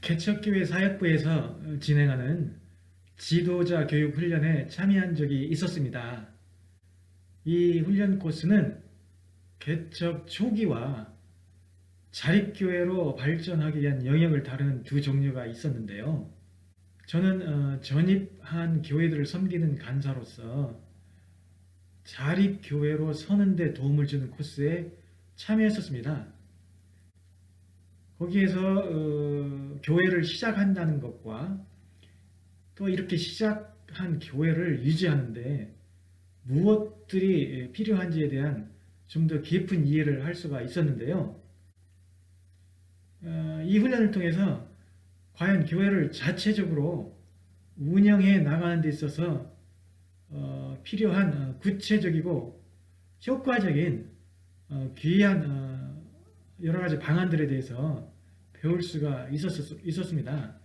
개척교회 사역부에서 진행하는 지도자 교육 훈련에 참여한 적이 있었습니다. 이 훈련 코스는 개척 초기와 자립교회로 발전하기 위한 영역을 다루는 두 종류가 있었는데요. 저는 어, 전입한 교회들을 섬기는 간사로서 자립교회로 서는 데 도움을 주는 코스에 참여했었습니다. 거기에서 어, 교회를 시작한다는 것과 또 이렇게 시작한 교회를 유지하는데 무엇들이 필요한지에 대한 좀 더 깊은 이해를 할 수가 있었는데요. 어, 이 훈련을 통해서 과연 교회를 자체적으로 운영해 나가는 데 있어서 어, 필요한 어, 구체적이고 효과적인 어, 귀한 어, 여러 가지 방안들에 대해서 배울 수가 있었, 있었습니다.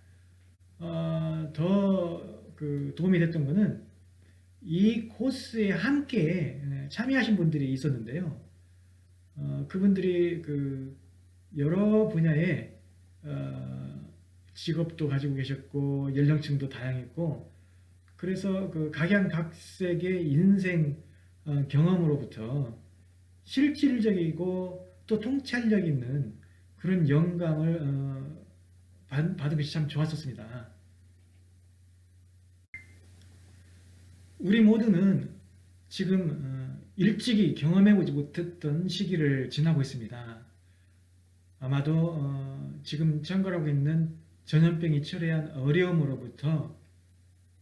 어, 더그 도움이 됐던 것은 이 코스에 함께 참여하신 분들이 있었는데요. 어, 그분들이 그 여러 분야의 어, 직업도 가지고 계셨고 연령층도 다양했고 그래서 그 각양각색의 인생 어, 경험으로부터 실질적이고 또 통찰력 있는 그런 영감을 어, 받- 받은 것이 참 좋았었습니다. 우리 모두는 지금 어, 일찍이 경험해보지 못했던 시기를 지나고 있습니다. 아마도 어, 지금 참가하고 있는 전염병이 초래한 어려움으로부터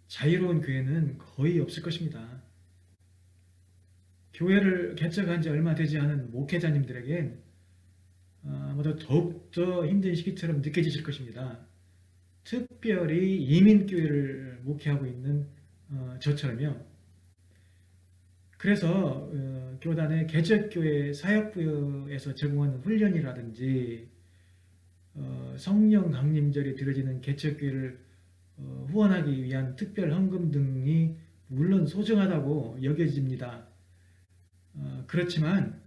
자유로운 교회는 거의 없을 것입니다. 교회를 개척한 지 얼마 되지 않은 목회자님들에겐 어, 아마도 더욱더 힘든 시기처럼 느껴지실 것입니다. 특별히 이민교회를 목회하고 있는 어, 저처럼요. 그래서 어, 교단의 개척교회 사역부에서 제공하는 훈련이라든지 어, 성령 강림절에 드려지는 개척교회를 어, 후원하기 위한 특별 헌금 등이 물론 소중하다고 여겨집니다. 어, 그렇지만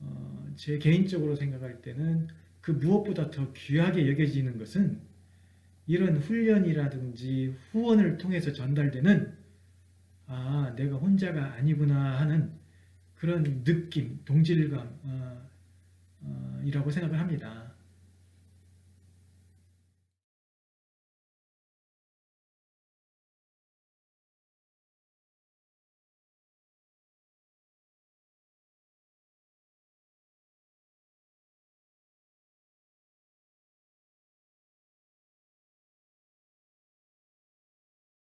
어, 제 개인적으로 생각할 때는 그 무엇보다 더 귀하게 여겨지는 것은 이런 훈련이라든지 후원을 통해서 전달되는 아 내가 혼자가 아니구나 하는 그런 느낌, 동질감 어, 어, 이라고 생각을 합니다.